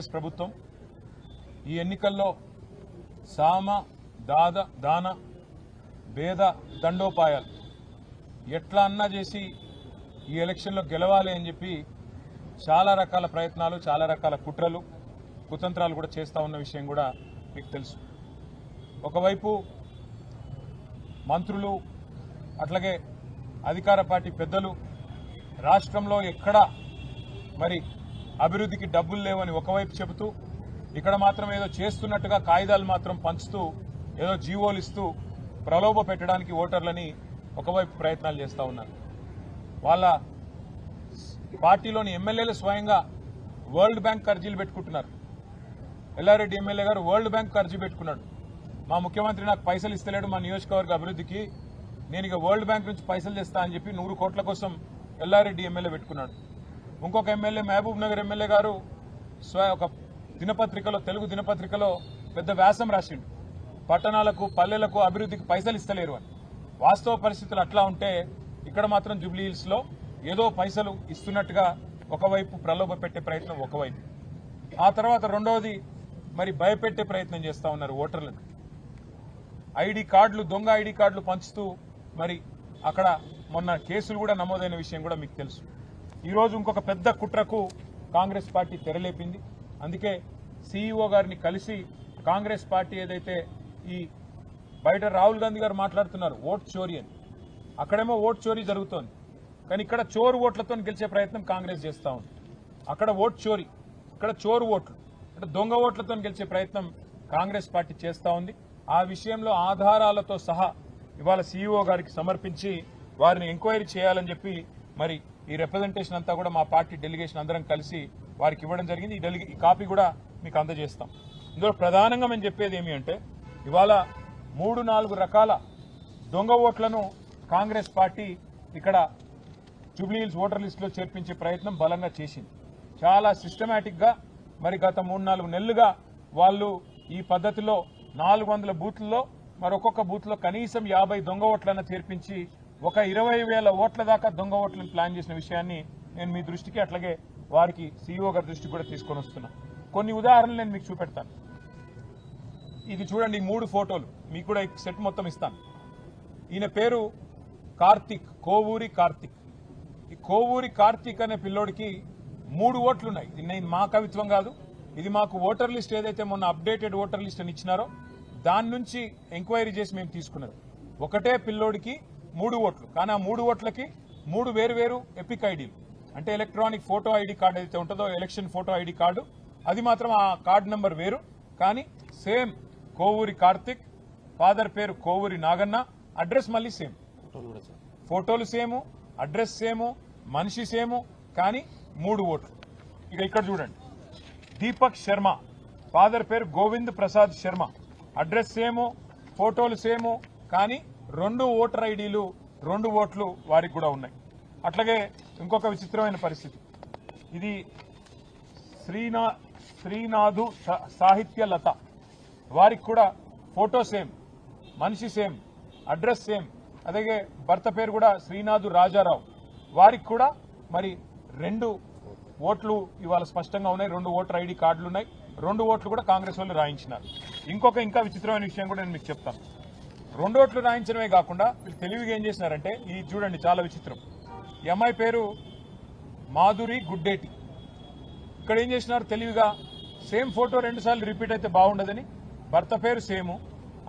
కాంగ్రెస్ ప్రభుత్వం ఈ ఎన్నికల్లో సామ దాద దాన భేద దండోపాయాలు ఎట్లా అన్నా చేసి ఈ ఎలక్షన్లో గెలవాలి అని చెప్పి చాలా రకాల ప్రయత్నాలు చాలా రకాల కుట్రలు కుతంత్రాలు కూడా చేస్తూ ఉన్న విషయం కూడా మీకు తెలుసు. ఒకవైపు మంత్రులు అట్లాగే అధికార పార్టీ పెద్దలు రాష్ట్రంలో ఎక్కడా మరి అభివృద్ధికి డబ్బులు లేవని ఒకవైపు చెబుతూ ఇక్కడ మాత్రం ఏదో చేస్తున్నట్టుగా కాగితాలు మాత్రం పంచుతూ ఏదో జీవోలు ఇస్తూ ప్రలోభ పెట్టడానికి ఓటర్లని ఒకవైపు ప్రయత్నాలు చేస్తూ ఉన్నారు. వాళ్ళ పార్టీలోని ఎమ్మెల్యేలు స్వయంగా వరల్డ్ బ్యాంక్ అర్జీలు పెట్టుకుంటున్నారు. ఎల్లారెడ్డి ఎమ్మెల్యే గారు వరల్డ్ బ్యాంక్ అర్జీ పెట్టుకున్నాడు. మా ముఖ్యమంత్రి నాకు పైసలు ఇస్తలేడు మా నియోజకవర్గ అభివృద్ధికి. నేను ఇక వరల్డ్ బ్యాంక్ నుంచి పైసలు తెస్తా అని చెప్పి నూరు కోట్ల కోసం ఎల్లారెడ్డి ఎమ్మెల్యే పెట్టుకున్నాడు. ఇంకొక ఎమ్మెల్యే మహబూబ్ నగర్ ఎమ్మెల్యే గారు స్వ ఒక దినపత్రికలో తెలుగు దినపత్రికలో పెద్ద వ్యాసం రాసిండు. పట్టణాలకు పల్లెలకు అభివృద్ధికి పైసలు ఇస్తలేరు అని. వాస్తవ పరిస్థితులు అట్లా ఉంటే ఇక్కడ మాత్రం జూబ్లీ ఏదో పైసలు ఇస్తున్నట్టుగా ఒకవైపు ప్రలోభ పెట్టే ప్రయత్నం ఒకవైపు. ఆ తర్వాత రెండవది మరి భయపెట్టే ప్రయత్నం చేస్తా ఉన్నారు ఓటర్లకు ఐడి కార్డులు దొంగ ఐడి కార్డులు పంచుతూ మరి అక్కడ మొన్న కేసులు కూడా నమోదైన విషయం కూడా మీకు తెలుసు. ఈరోజు ఇంకొక పెద్ద కుట్రకు కాంగ్రెస్ పార్టీ తెరలేపింది. అందుకే సీఈఓ గారిని కలిసి కాంగ్రెస్ పార్టీ ఏదైతే ఈ బయట రాహుల్ గాంధీ గారు మాట్లాడుతున్నారు ఓట్ చోరీ అని. అక్కడేమో ఓట్ చోరీ జరుగుతోంది. కానీ ఇక్కడ చోరు ఓట్లతో గెలిచే ప్రయత్నం కాంగ్రెస్ చేస్తూ ఉంది. అక్కడ ఓట్ చోరీ ఇక్కడ చోరు ఓట్లు అంటే దొంగ ఓట్లతో గెలిచే ప్రయత్నం కాంగ్రెస్ పార్టీ చేస్తూ ఉంది. ఆ విషయంలో ఆధారాలతో సహా ఇవాళ సీఈఓ గారికి సమర్పించి వారిని ఎంక్వైరీ చేయాలని చెప్పి మరి ఈ రిప్రజెంటేషన్ అంతా కూడా మా పార్టీ డెలిగేషన్ అందరం కలిసి వారికి ఇవ్వడం జరిగింది. ఈ డెలిగే ఈ కాపీ కూడా మీకు అందజేస్తాం. ఇందులో ప్రధానంగా మేము చెప్పేది ఏమి అంటే ఇవాళ మూడు నాలుగు రకాల దొంగ ఓట్లను కాంగ్రెస్ పార్టీ ఇక్కడ జూబ్లీహిల్స్ ఓటర్ లిస్టులో చేర్పించే ప్రయత్నం బలంగా చేసింది. చాలా సిస్టమేటిక్గా మరి గత మూడు నాలుగు నెలలుగా వాళ్ళు ఈ పద్ధతిలో నాలుగు వందల బూత్లలో మరొక్కొక్క బూత్లో కనీసం యాభై దొంగ ఓట్లను చేర్పించి ఒక ఇరవై వేల ఓట్ల దాకా దొంగ ఓట్లను ప్లాన్ చేసిన విషయాన్ని నేను మీ దృష్టికి అట్లాగే వారికి సీఈఓ గారి దృష్టికి కూడా తీసుకొని వస్తున్నా. కొన్ని ఉదాహరణలు నేను మీకు చూపెడతాను. ఇది చూడండి ఈ మూడు ఫోటోలు. మీకు కూడా ఈ సెట్ మొత్తం ఇస్తాను. ఈయన పేరు కార్తిక్ కోవూరి కార్తిక్. ఈ కోవూరి కార్తిక్ అనే పిల్లోడికి మూడు ఓట్లు ఉన్నాయి ఇది నేను మా కవిత్వం కాదు. ఇది మాకు ఓటర్ లిస్ట్ ఏదైతే మొన్న అప్డేటెడ్ ఓటర్ లిస్ట్ అని ఇచ్చినారో దాని నుంచి ఎంక్వైరీ చేసి మేము తీసుకున్నది ఒకటే పిల్లోడికి మూడు ఓట్లు. కానీ ఆ మూడు ఓట్లకి మూడు వేరు వేరు ఎపిక్ ఐడీలు. అంటే ఎలక్ట్రానిక్ ఫోటో ఐడి కార్డు ఏదైతే ఉంటుందో ఎలక్షన్ ఫోటో ఐడి కార్డు అది మాత్రం ఆ కార్డు నెంబర్ వేరు. కానీ సేమ్ కోవూరి కార్తిక్ ఫాదర్ పేరు కోవూరి నాగన్న అడ్రస్ మళ్ళీ సేమ్. ఫోటోలు సేము అడ్రస్ సేము మనిషి సేము కానీ మూడు ఓట్లు. ఇక ఇక్కడ చూడండి. దీపక్ శర్మ ఫాదర్ పేరు గోవింద్ ప్రసాద్ శర్మ. అడ్రస్ సేము ఫోటోలు సేము కానీ రెండు ఓటర్ ఐడీలు రెండు ఓట్లు వారికి కూడా ఉన్నాయి. అట్లాగే ఇంకొక విచిత్రమైన పరిస్థితి. ఇది శ్రీనా శ్రీనాథు సా- సాహిత్య లత. వారికి కూడా ఫోటో సేమ్ మనిషి సేమ్ అడ్రస్ సేమ్. అలాగే భర్త పేరు కూడా శ్రీనాథు రాజారావు. వారికి కూడా మరి రెండు ఓట్లు ఇవాళ స్పష్టంగా ఉన్నాయి. రెండు ఓటర్ ఐడి కార్డులు ఉన్నాయి. రెండు ఓట్లు కూడా కాంగ్రెస్ వాళ్ళు రాయించినారు. ఇంకొక ఇంకా విచిత్రమైన విషయం కూడా నేను మీకు చెప్తాను. రెండు ఓట్లు రాయించడమే కాకుండా వీళ్ళు తెలివిగా ఏం చేసినారంటే ఇది చూడండి చాలా విచిత్రం. ఈ అమ్మాయి పేరు మాధురి గుడ్డేటి. ఇక్కడ ఏం చేసినారు తెలివిగా? సేమ్ ఫోటో రెండు సార్లు రిపీట్ అయితే బాగుండదని. భర్త పేరు సేము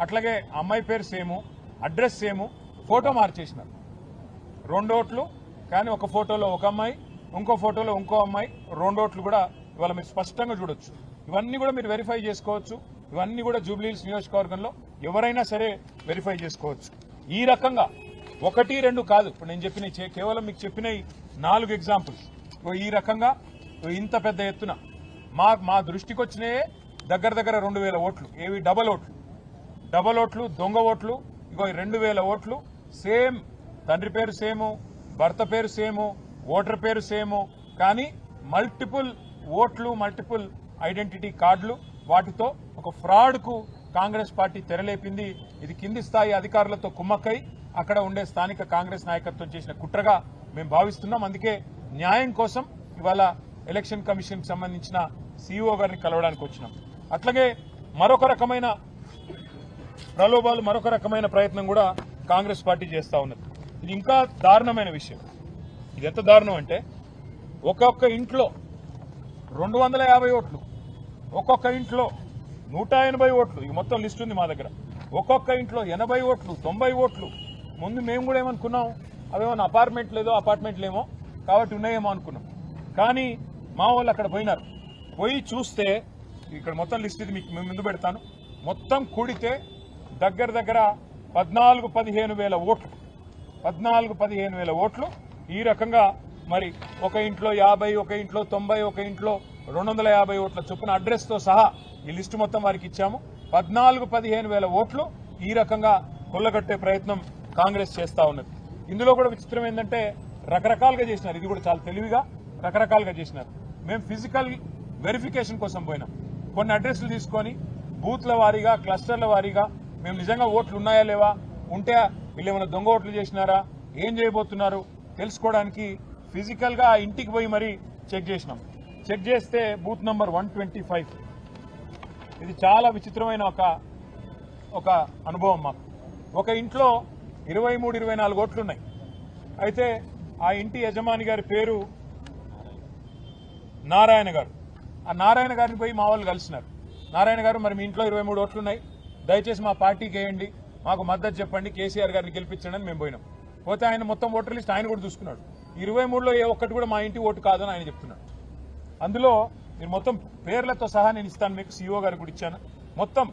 అట్లాగే అమ్మాయి పేరు సేము అడ్రస్ సేము ఫోటో మార్చేసినారు. రెండు ఓట్లు కానీ ఒక ఫోటోలో ఒక అమ్మాయి ఇంకో ఫోటోలో ఇంకో అమ్మాయి రెండు ఓట్లు కూడా ఇవాళ మీరు స్పష్టంగా చూడొచ్చు. ఇవన్నీ కూడా మీరు వెరిఫై చేసుకోవచ్చు. ఇవన్నీ కూడా జూబ్లీహిల్స్ నియోజకవర్గంలో ఎవరైనా సరే వెరిఫై చేసుకోవచ్చు. ఈ రకంగా ఒకటి రెండు కాదు. ఇప్పుడు నేను చెప్పిన కేవలం మీకు చెప్పిన నాలుగు ఎగ్జాంపుల్స్ ఈ రకంగా ఇంత పెద్ద ఎత్తున మా మా దృష్టికి వచ్చినాయే దగ్గర దగ్గర రెండు వేల ఓట్లు. ఏవి? డబల్ ఓట్లు. డబల్ ఓట్లు దొంగ ఓట్లు ఇగో రెండు వేల ఓట్లు. సేమ్ తండ్రి పేరు సేము భర్త పేరు సేము ఓటర్ పేరు సేము కానీ మల్టిపుల్ ఓట్లు మల్టిపుల్ ఐడెంటిటీ కార్డులు వాటితో ఒక ఫ్రాడ్కు కాంగ్రెస్ పార్టీ తెరలేపింది. ఇది కింది స్థాయి అధికారులతో కుమ్మక్కై అక్కడ ఉండే స్థానిక కాంగ్రెస్ నాయకత్వం చేసిన కుట్రగా మేము భావిస్తున్నాం. అందుకే న్యాయం కోసం ఇవాళ ఎలక్షన్ కమిషన్ సంబంధించిన సిఇఓ గారిని కలవడానికి వచ్చినాం. అట్లాగే మరొక రకమైన ప్రలోభాలు మరొక రకమైన ప్రయత్నం కూడా కాంగ్రెస్ పార్టీ చేస్తూ ఉన్నది. ఇది ఇంకా దారుణమైన విషయం. ఇది ఎంత దారుణం అంటే ఒక్కొక్క ఇంట్లో రెండు వందల యాభై ఓట్లు ఒక్కొక్క ఇంట్లో నూట ఎనభై ఓట్లు. ఇది మొత్తం లిస్ట్ ఉంది మా దగ్గర. ఒక్కొక్క ఇంట్లో ఎనభై ఓట్లు తొంభై ఓట్లు. ముందు మేము కూడా ఏమనుకున్నాం? అవేమన్నా అపార్ట్మెంట్ లేదో అపార్ట్మెంట్లు ఏమో కాబట్టి ఉన్నాయేమో అనుకున్నాం. కానీ మా వాళ్ళు అక్కడ పోయినారు. పోయి చూస్తే ఇక్కడ మొత్తం లిస్ట్ ఇది మీకు ముందు పెడతాను. మొత్తం కూడితే దగ్గర దగ్గర పద్నాలుగు పదిహేను వేల ఓట్లు. పద్నాలుగు పదిహేను వేల ఓట్లు. ఈ రకంగా మరి ఒక ఇంట్లో యాభై ఒక ఇంట్లో తొంభై ఒక ఇంట్లో రెండు వందల యాభై ఓట్ల చొప్పున అడ్రస్తో సహా ఈ లిస్టు మొత్తం వారికి ఇచ్చాము. పద్నాలుగు పదిహేను వేల ఓట్లు ఈ రకంగా కొల్లగట్టే ప్రయత్నం కాంగ్రెస్ చేస్తూ ఉన్నది. ఇందులో కూడా విచిత్రం ఏంటంటే రకరకాలుగా చేసినారు. ఇది కూడా చాలా తెలివిగా రకరకాలుగా చేసినారు. మేము ఫిజికల్ వెరిఫికేషన్ కోసం పోయినాం. కొన్ని అడ్రస్లు తీసుకొని బూత్ల వారీగా క్లస్టర్ల వారీగా మేము నిజంగా ఓట్లు ఉన్నాయా లేవా? ఉంటే వీళ్ళు ఏమైనా దొంగ ఓట్లు చేసినారా? ఏం చేయబోతున్నారు? తెలుసుకోవడానికి ఫిజికల్గా ఆ ఇంటికి పోయి మరీ చెక్ చేసినాం. చెక్ చేస్తే booth number one twenty five. ఇది చాలా విచిత్రమైన ఒక ఒక అనుభవం మాకు. ఒక ఇంట్లో ఇరవై మూడు ఇరవై నాలుగు ఓట్లు ఉన్నాయి. అయితే ఆ ఇంటి యజమాని గారి పేరు నారాయణ గారు. ఆ నారాయణ గారిని పోయి మా వాళ్ళు కలిసినారు. నారాయణ గారు మరి మీ ఇంట్లో ఇరవై మూడు ఓట్లున్నాయి దయచేసి మా పార్టీకి వేయండి. మాకు మద్దతు చెప్పండి. కేసీఆర్ గారిని గెలిపించండి అని మేము పోయినాం. పోతే ఆయన మొత్తం ఓటర్ లిస్ట్ ఆయన కూడా చూసుకున్నాడు. ఇరవై మూడులో ఏ ఒక్కటి కూడా మా ఇంటి ఓటు కాదని ఆయన చెప్తున్నాడు. అందులో మీరు మొత్తం పేర్లతో సహా నేను ఇస్తాను మీకు సీఓ గారికి కూడా ఇచ్చాను. మొత్తం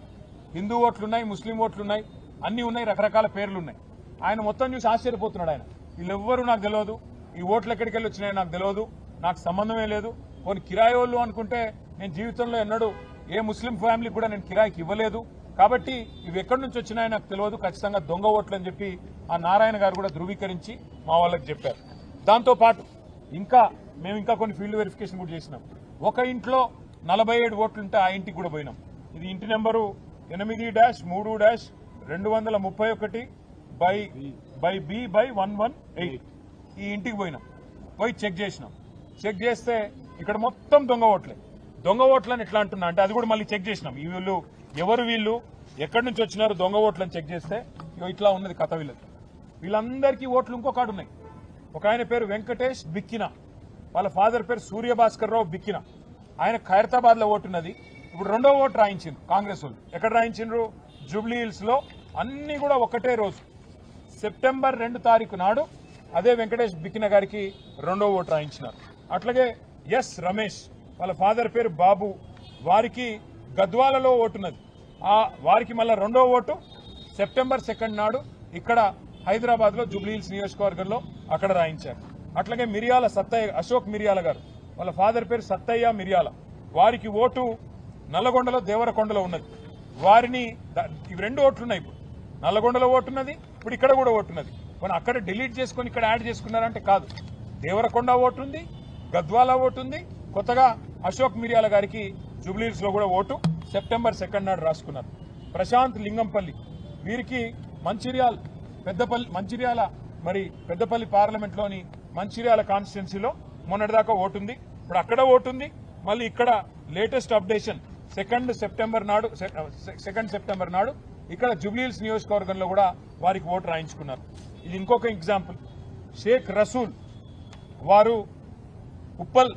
హిందూ ఓట్లున్నాయి ముస్లిం ఓట్లున్నాయి అన్నీ అన్ని ఉన్నాయి రకరకాల పేర్లు ఉన్నాయి ఆయన మొత్తం చూసి ఆశ్చర్యపోతున్నాడు ఆయన. వీళ్ళెవ్వరూ నాకు తెలియదు ఈ ఓట్లు ఎక్కడికి వెళ్ళి వచ్చినాయో నాకు తెలియదు నాకు సంబంధమే లేదు. కొన్ని కిరాయి వాళ్ళు అనుకుంటే నేను జీవితంలో ఎన్నడూ ఏ ముస్లిం ఫ్యామిలీ కూడా నేను కిరాయికి ఇవ్వలేదు. కాబట్టి ఇవి ఎక్కడి నుంచి వచ్చినాయో నాకు తెలియదు ఖచ్చితంగా దొంగ ఓట్లు అని చెప్పి ఆ నారాయణ గారు కూడా ధృవీకరించి మా వాళ్ళకి చెప్పారు. దాంతోపాటు ఇంకా మేము ఇంకా కొన్ని ఫీల్డ్ వెరిఫికేషన్ కూడా చేసినాం. ఒక ఇంట్లో నలభై ఏడు ఓట్లుంటే ఆ ఇంటికి కూడా పోయినాం. ఇది ఇంటి నెంబరు ఎనిమిది డాష్ మూడు డాష్ రెండు వందల ముప్పై ఒకటి by by B by one one eight. ఈ ఇంటికి పోయినాం. పోయి చెక్ చేసినాం. చెక్ చేస్తే ఇక్కడ మొత్తం దొంగ ఓట్లే. దొంగ ఓట్లని ఎట్లా అంటున్నా అంటే అది కూడా మళ్ళీ చెక్ చేసినాం. ఈ వీళ్ళు ఎవరు వీళ్ళు ఎక్కడి నుంచి వచ్చినారు దొంగ ఓట్లని చెక్ చేస్తే ఇగో ఇట్లా ఉన్నది కథ వీళ్ళది. వీళ్ళందరికీ ఓట్లు ఇంకొకటి ఉన్నాయి. ఒక ఆయన పేరు వెంకటేష్ బిక్కిన. వాళ్ళ ఫాదర్ పేరు సూర్యభాస్కర్ రావు బిక్కిన. ఆయన ఖైరతాబాద్లో ఓటున్నది ఇప్పుడు రెండో ఓటు రాయించింది కాంగ్రెస్ వాళ్ళు. ఎక్కడ రాయించిండ్రు? జూబ్లీ హిల్స్లో అన్ని కూడా ఒకటే రోజు. సెప్టెంబర్ రెండు తారీఖు నాడు అదే వెంకటేష్ బిక్కిన గారికి రెండో ఓటు రాయించినారు. అట్లాగే ఎస్ రమేష్ వాళ్ళ ఫాదర్ పేరు బాబు వారికి గద్వాలలో ఓటున్నది. ఆ వారికి మళ్ళీ రెండో ఓటు సెప్టెంబర్ సెకండ్ నాడు ఇక్కడ హైదరాబాద్లో జూబ్లీహిల్స్ నియోజకవర్గంలో అక్కడ రాయించారు. అట్లాగే మిరియాల సత్తయ్య అశోక్ మిరియాల గారు. వాళ్ళ ఫాదర్ పేరు సత్తయ్య మిరియాల. వారికి ఓటు నల్లగొండలో దేవరకొండలో ఉన్నది. వారిని ఇవి రెండు ఓట్లున్నాయి ఇప్పుడు. నల్లగొండలో ఓటున్నది ఇప్పుడు ఇక్కడ కూడా ఓటున్నది. కానీ అక్కడ డిలీట్ చేసుకొని ఇక్కడ యాడ్ చేసుకున్నారంటే కాదు. దేవరకొండ ఓటుంది గద్వాల ఓటు ఉంది కొత్తగా అశోక్ మిరియాల గారికి జూబ్లీహిల్స్ కూడా ఓటు సెప్టెంబర్ సెకండ్ నాడు రాసుకున్నారు. ప్రశాంత్ లింగంపల్లి. వీరికి మంచిర్యాల్ పెద్దపల్లి మంచిర్యాల మరి పెద్దపల్లి పార్లమెంట్లోని మంచిర్యాల కాన్స్టిట్యున్సీలో మొన్నటిదాకా ఓటుంది. ఇప్పుడు అక్కడ ఓటుంది. మళ్ళీ ఇక్కడ లేటెస్ట్ అప్డేషన్ సెకండ్ సెప్టెంబర్ నాడు సెకండ్ సెప్టెంబర్ uh, నాడు ఇక్కడ జూబ్లీహిల్స్ నియోజకవర్గంలో కూడా వారికి ఓటు రాయించుకున్నారు. ఇది ఇంకొక ఎగ్జాంపుల్ షేక్ రసూల్ వారు ఉప్పల్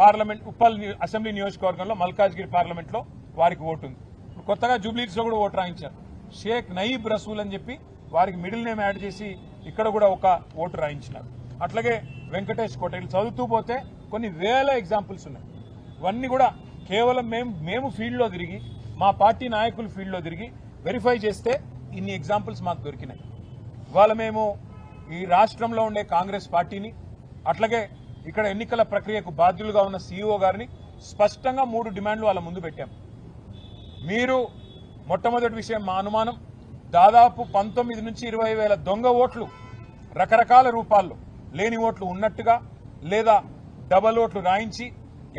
పార్లమెంట్ ఉప్పల్ అసెంబ్లీ నియోజకవర్గంలో మల్కాజ్గిరి పార్లమెంట్లో వారికి ఓటు ఉంది ఇప్పుడు కొత్తగా జూబ్లీస్లో కూడా ఓటు రాయించారు. షేక్ నయీబ్ రసూల్ అని చెప్పి వారికి మిడిల్ నేమ్ యాడ్ చేసి ఇక్కడ కూడా ఒక ఓటు రాయించినారు. అట్లాగే వెంకటేష్ కోట. వీళ్ళు చదువుతూ పోతే కొన్ని వేల ఎగ్జాంపుల్స్ ఉన్నాయి. ఇవన్నీ కూడా కేవలం మేము మేము ఫీల్డ్లో తిరిగి మా పార్టీ నాయకులు ఫీల్డ్లో తిరిగి వెరిఫై చేస్తే ఇన్ని ఎగ్జాంపుల్స్ మాకు దొరికినాయి. ఇవాళ మేము ఈ రాష్ట్రంలో ఉండే కాంగ్రెస్ పార్టీని అట్లాగే ఇక్కడ ఎన్నికల ప్రక్రియకు బాధ్యులుగా ఉన్న సీఈఓ గారిని స్పష్టంగా మూడు డిమాండ్లు వాళ్ళ ముందు పెట్టాం. మీరు మొట్టమొదటి విషయం మా అనుమానం దాదాపు పంతొమ్మిది నుంచి ఇరవై వేల దొంగ ఓట్లు రకరకాల రూపాల్లో లేని ఓట్లు ఉన్నట్టుగా లేదా డబల్ ఓట్లు రాయించి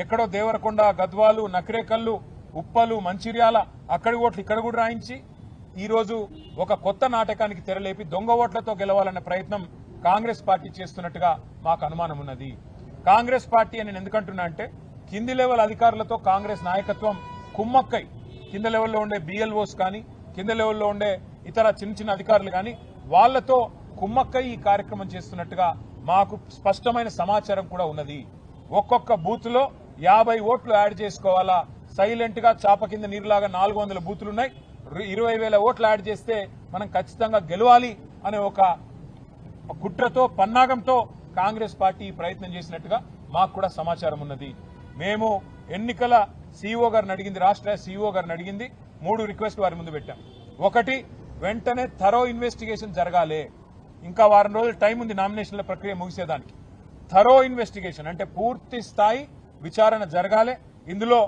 ఎక్కడో దేవరకొండ గద్వాలు నకరేకల్లు ఉప్పలు మంచిర్యాల అక్కడి ఓట్లు ఇక్కడ కూడా రాయించి ఈరోజు ఒక కొత్త నాటకానికి తెరలేపి దొంగ ఓట్లతో గెలవాలనే ప్రయత్నం కాంగ్రెస్ పార్టీ చేస్తున్నట్టుగా మాకు అనుమానం ఉన్నది. కాంగ్రెస్ పార్టీ అని నేను ఎందుకంటున్నా అంటే కింది లెవెల్ అధికారులతో కాంగ్రెస్ నాయకత్వం కుమ్మక్కై. కింద లెవెల్లో ఉండే బిఎల్ఓస్ కానీ కింద లెవెల్లో ఉండే ఇతర చిన్న చిన్న అధికారులు కానీ వాళ్ళతో కుమ్మక్కై ఈ కార్యక్రమం చేస్తున్నట్టుగా మాకు స్పష్టమైన సమాచారం కూడా ఉన్నది. ఒక్కొక్క బూత్లో యాభై ఓట్లు యాడ్ చేసుకోవాలా? సైలెంట్గా చాప కింద నీరులాగా నాలుగు వందల బూతులు ఉన్నాయి. ఇరవై వేల ఓట్లు యాడ్ చేస్తే మనం ఖచ్చితంగా గెలవాలి అనే ఒక కుట్రతో పన్నాగంతో కాంగ్రెస్ పార్టీ ప్రయత్నం చేసినట్టుగా మాకు కూడా సమాచారం ఉన్నది. మేము ఎన్నికల సీఈఓ గారిని అడిగింది రాష్ట్ర సీఈఓ గారిని అడిగింది. మూడు రిక్వెస్ట్ వారి ముందు పెట్టాం. ఒకటి వెంటనే థరో ఇన్వెస్టిగేషన్ జరగాలి. ఇంకా వారం రోజులు టైం ఉంది నామినేషన్ల ప్రక్రియ ముగిసేదానికి. థరో ఇన్వెస్టిగేషన్ అంటే పూర్తి స్థాయి విచారణ జరగాలి. ఇందులో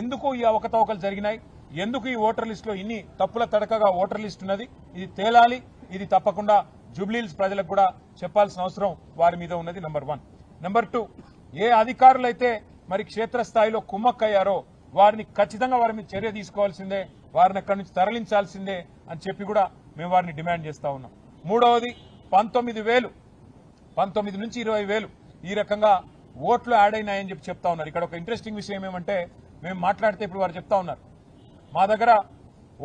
ఎందుకు ఈ అవకతవకలు జరిగినాయి? ఎందుకు ఈ ఓటర్ లిస్టులో ఇన్ని తప్పుల తడకగా ఓటర్ లిస్ట్ ఉన్నది? ఇది తేలాలి? ఇది తప్పకుండా జూబ్లీల్స్ ప్రజలకు కూడా చెప్పాల్సిన అవసరం వారి మీద ఉన్నది నెంబర్ వన్. నెంబర్ టూ ఏ అధికారులైతే మరి క్షేత్రస్థాయిలో కుమ్మక్కయ్యారో వారిని ఖచ్చితంగా వారి మీద చర్య తీసుకోవాల్సిందే వారిని అక్కడి నుంచి తరలించాల్సిందే అని చెప్పి కూడా మేము వారిని డిమాండ్ చేస్తా ఉన్నాం. మూడవది పంతొమ్మిది వేలు. పంతొమ్మిది నుంచి ఇరవై వేలు. ఈ రకంగా ఓట్లు యాడ్ అయినాయని చెప్పి చెప్తా ఉన్నారు. ఇక్కడ ఒక ఇంట్రెస్టింగ్ విషయం ఏమంటే మేము మాట్లాడితే ఇప్పుడు వారు చెప్తా ఉన్నారు. మా దగ్గర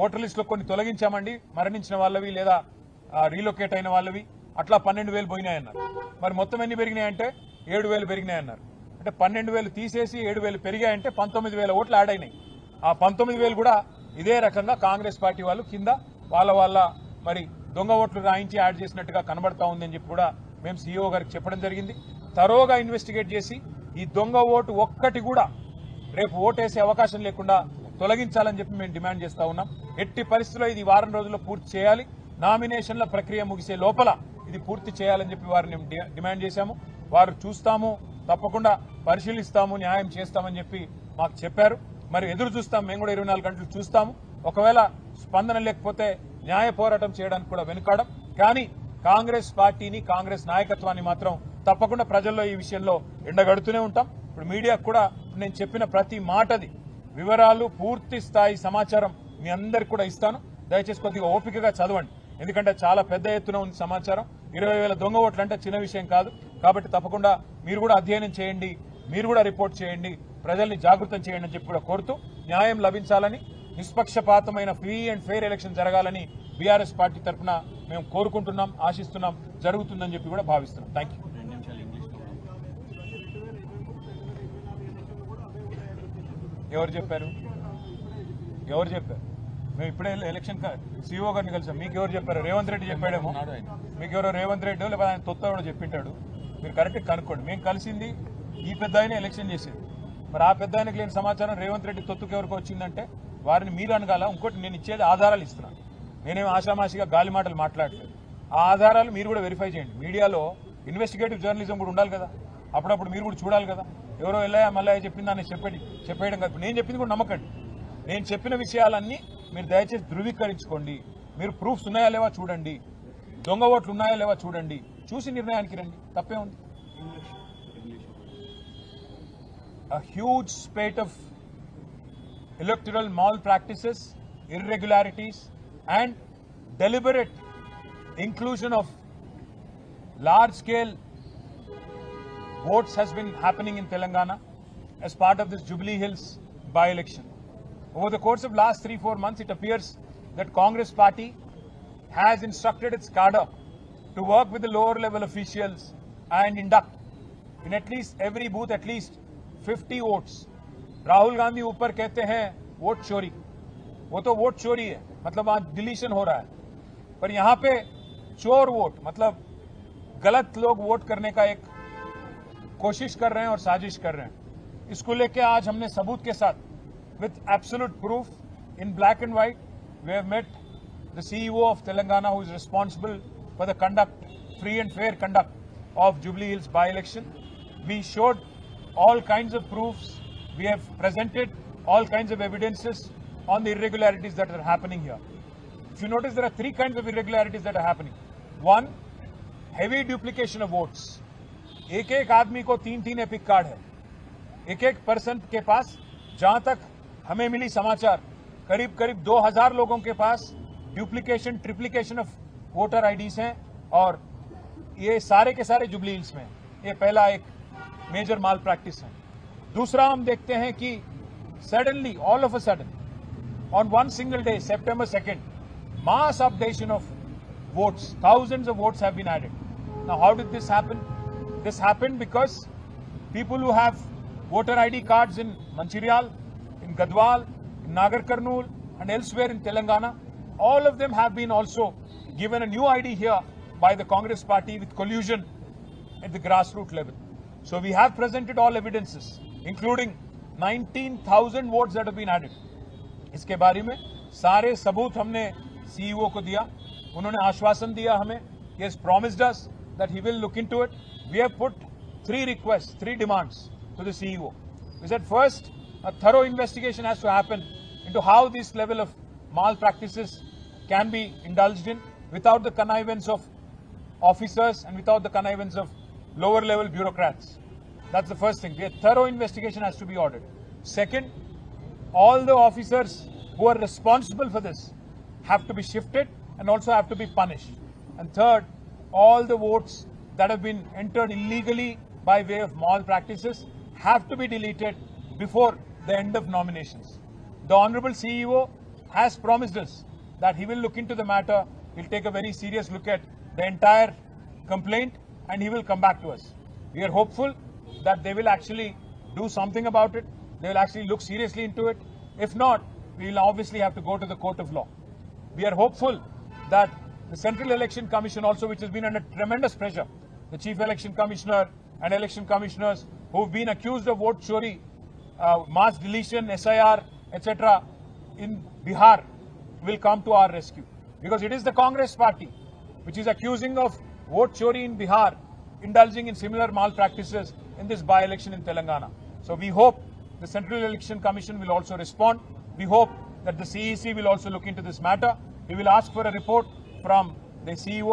ఓటర్ లిస్టులో కొన్ని తొలగించామండి. మరణించిన వాళ్ళవి లేదా రీలొకేట్ అయిన వాళ్ళవి. అట్లా పన్నెండు వేలు పోయినాయన్నారు. మరి మొత్తం ఎన్ని పెరిగినాయంటే ఏడు వేలు పెరిగినాయన్నారు. అంటే పన్నెండు వేలు తీసేసి ఏడు వేలు పెరిగాయంటే పంతొమ్మిది వేల ఓట్లు యాడ్ అయినాయి. ఆ పంతొమ్మిది వేలు కూడా ఇదే రకంగా కాంగ్రెస్ పార్టీ వాళ్ళు కింద వాళ్ళ వాళ్ళ మరి దొంగ ఓట్లు రాయించి యాడ్ చేసినట్టుగా కనబడతా ఉందని చెప్పి కూడా మేము సీఈఓ గారికి చెప్పడం జరిగింది. తరోగా ఇన్వెస్టిగేట్ చేసి ఈ దొంగ ఓటు ఒక్కటి కూడా రేపు ఓటేసే అవకాశం లేకుండా తొలగించాలని చెప్పి మేము డిమాండ్ చేస్తా ఉన్నాం. ఎట్టి పరిస్థితుల్లో ఇది వారం రోజుల్లో పూర్తి చేయాలి. నామినేషన్ల ప్రక్రియ ముగిసే లోపల ఇది పూర్తి చేయాలని చెప్పి వారిని డిమాండ్ చేశాము. వారు చూస్తాము తప్పకుండా పరిశీలిస్తాము న్యాయం చేస్తామని చెప్పి మాకు చెప్పారు. మరి ఎదురు చూస్తాం మేము కూడా ఇరవై నాలుగు గంటలు చూస్తాము. ఒకవేళ స్పందన లేకపోతే న్యాయ పోరాటం చేయడానికి కూడా వెనుకాడం. కానీ కాంగ్రెస్ పార్టీని కాంగ్రెస్ నాయకత్వాన్ని మాత్రం తప్పకుండా ప్రజల్లో ఈ విషయంలో ఎండగడుతూనే ఉంటాం. ఇప్పుడు మీడియాకు కూడా నేను చెప్పిన ప్రతి మాటది వివరాలు పూర్తి స్థాయి సమాచారం మీ అందరికి కూడా ఇస్తాను. దయచేసి కొద్దిగా ఓపికగా చదవండి. ఎందుకంటే చాలా పెద్ద ఎత్తున ఉంది సమాచారం. ఇరవై వేల దొంగ ఓట్లు అంటే చిన్న విషయం కాదు. కాబట్టి తప్పకుండా మీరు కూడా అధ్యయనం చేయండి. మీరు కూడా రిపోర్ట్ చేయండి. ప్రజల్ని జాగృతం చేయండి అని చెప్పి కూడా కోరుతూ న్యాయం లభించాలని నిష్పక్షపాతమైన ఫ్రీ అండ్ ఫెయిర్ ఎలక్షన్ జరగాలని బీఆర్ఎస్ పార్టీ తరఫున మేము కోరుకుంటున్నాం ఆశిస్తున్నాం జరుగుతుందని చెప్పి కూడా భావిస్తున్నాం. థ్యాంక్ యూ ఎవరు చెప్పారు? ఎవరు చెప్పారు? మేము ఇప్పుడే ఎలక్షన్ సీఓ గారిని కలిసాం. మీకు ఎవరు చెప్పారు? రేవంత్ రెడ్డి చెప్పాడేమో. మీకు ఎవరో రేవంత్ రెడ్డి లేకపోతే ఆయన తొత్త కూడా చెప్పింటాడు. మీరు కరెక్ట్ కనుక్కోండి. మేము కలిసింది ఈ పెద్ద ఎలక్షన్ చేసేది. మరి ఆ పెద్ద ఆయనకు లేని సమాచారం రేవంత్ రెడ్డి తొత్తుకు ఎవరికి వచ్చిందంటే వారిని మీరు అనగాల ఇంకోటి నేను ఇచ్చేది ఆధారాలు ఇస్తున్నాను నేనేం ఆషామాషిగా గాలి మాటలు మాట్లాడలేదు. ఆ ఆధారాలు మీరు కూడా వెరిఫై చేయండి. మీడియాలో ఇన్వెస్టిగేటివ్ జర్నలిజం కూడా ఉండాలి కదా. అప్పుడప్పుడు మీరు కూడా చూడాలి కదా. ఎవరో వెళ్ళాయా మళ్ళీ చెప్పింది దాన్ని చెప్పేది చెప్పేయడం కాదు. నేను చెప్పింది కూడా నమ్మకండి. నేను చెప్పిన విషయాలన్నీ మీరు దయచేసి ధృవీకరించుకోండి. మీరు ప్రూఫ్స్ ఉన్నాయా లేవా చూడండి. దొంగ ఓట్లు ఉన్నాయా లేవా చూడండి. చూసి నిర్ణయానికి రండి. తప్పే ఉంది. Huge spate of electoral malpractices, irregularities, and deliberate inclusion of large scale votes has been happening in Telangana as part of this Jubilee Hills by election. Over the course of last three, four months, it appears that Congress party has instructed its cadre to work with the lower level officials and induct in at least every booth at least 50 votes. Rahul Gandhi ऊपर कहते हैं vote चोरी वो तो vote चोरी है मतलब वहाँ डिलीशन हो रहा है पर यहाँ पे चोर वोट मतलब गलत लोग वोट करने का एक कोशिश कर रहे हैं और साजिश कर रहे हैं इसको लेके आज हमने सबूत के साथ with absolute proof in black and white we have met the CEO of Telangana who is responsible for the conduct, free and fair conduct of Jubilee Hills by-election. We showed all kinds of proofs. We have presented all kinds of evidences on the irregularities that are happening here. If you notice, there are three kinds of irregularities that are happening. One, heavy duplication of votes. एक एक आदमी को तीन तीन epic card है एक एक person के पास जहाँ तक हमें मिली समाचार करीब करीब 2000 लोगों के पास duplication triplication of voter IDs हैं और ये सारे के सारे जुबली हिल्स में हैं। ये पहला एक मेजर माल प्रैक्टिस है दूसरा हम देखते हैं कि suddenly all of a sudden on one single day, September 2nd, mass updation of votes. Thousands of votes have been added. Now, how did this happen? This happened because people who have voter ID cards in Mancherial, in Gadwal, in Nagar Karnool, and elsewhere in Telangana, all of them have been also given a new ID here by the Congress party with collusion at the grassroots level. So we have presented all evidences, including 19,000 votes that have been added. इसके बारे में सारे सबूत हमने CEO को दिया उन्होंने आश्वासन दिया हमें he has promised us that he will look into it we have put three requests three demands to the ceo we said first a thorough investigation has to happen into how this level of malpractices can be indulged in without the connivance of officers and without the connivance of lower level bureaucrats that's the first thing a thorough investigation has to be ordered second all the officers who are responsible for this have to be shifted and also have to be punished. And third, all the votes that have been entered illegally by way of malpractices have to be deleted before the end of nominations. The Honorable CEO has promised us that he will look into the matter, he'll take a very serious look at the entire complaint and he will come back to us. We are hopeful that they will actually do something about it. They will actually look seriously into it. If not, we will obviously have to go to the court of law. We are hopeful that the Central Election Commission also, which has been under tremendous pressure, the Chief Election Commissioner and election commissioners who've been accused of vote chori, uh, mass deletion, SIR, etc. in Bihar will come to our rescue. Because it is the Congress party which is accusing of vote chori in Bihar, indulging in similar malpractices in this by-election in Telangana. So we hope the Central Election Commission will also respond. We hope that the CEC will also look into this matter. We will ask for a report from the CEO